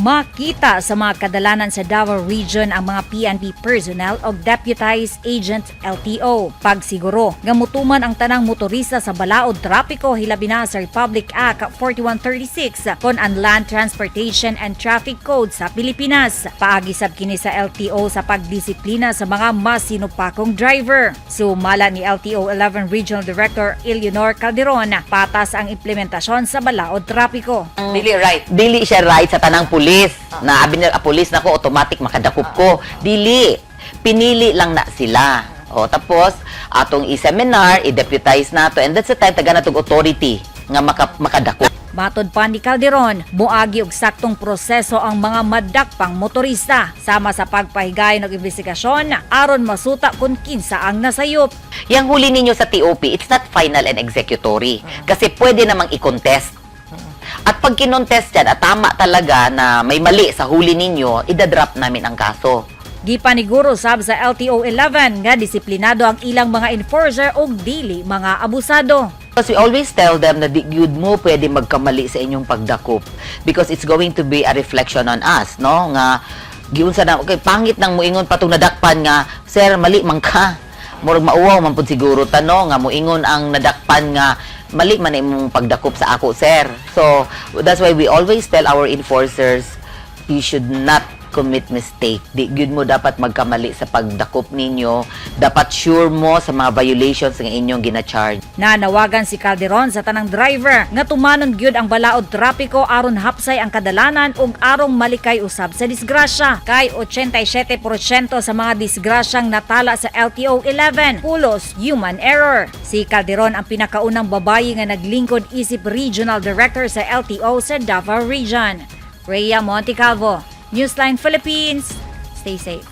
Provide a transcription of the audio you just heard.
Makita sa mga kadalanan sa Davao Region ang mga PNP personnel o Deputized Agent LTO. Pagsiguro, gamutuman ang tanang motorista sa balaod trapiko hilabi na sa Republic Act 4136 kon ang Land Transportation and Traffic Code sa Pilipinas. Paagisab kini sa LTO sa pagdisiplina sa mga masinupakong driver. Sumala ni LTO 11 Regional Director Eleanor Calderon, patas ang implementasyon sa balaod trapiko. Dili right. Dili siya right sa tanang pulis. Na abi na pulis na ko automatic makadakop ko. Dili. Pinili lang na sila. O tapos atong i-seminar, i-deputize nato and that's the time taga natong authority nga maka, makadakop. Matod pa ni Calderon, muagi og saktong proseso ang mga madakpang motorista sama sa pagpahigay ng investigasyon aron masuta kung kinsa ang nasayop. Yang huli ninyo sa TOP, it's not final and executory. Kasi pwede namang i-contest. At pag kinontest yan at tama talaga na may mali sa huli ninyo, idadrop namin ang kaso. Gipaniguro sab sa LTO 11 nga disiplinado ang ilang mga enforcer og dili mga abusado. Because we always tell them na di yun mo pwede magkamali sa inyong pagdakop because it's going to be a reflection on us, no? Nga giunsa na okay, pangit nang muingon patong nadakpan nga sir mali man ka. Murag mauwaw man pud siguro tano nga muingon ang nadakpan nga mali man imong pagdakop sa ako sir. So that's why we always tell our enforcers you should not commit mistake. Di gyud mo dapat magkamali sa pagdakop ninyo. Dapat sure mo sa mga violations nga inyong gina-charge. Nanawagan si Calderon sa tanang driver nga tumanon gyud ang balaod trapiko aron hapsay ang kadalanan ug arong malikay usab sa disgrasya. Kay 87% sa mga disgrasyang natala sa LTO 11 pulos human error. Si Calderon ang pinakaunang babayi nga naglingkod isip Regional Director sa LTO sa Davao Region. Rhea Montecalvo, Newsline Philippines. Stay safe.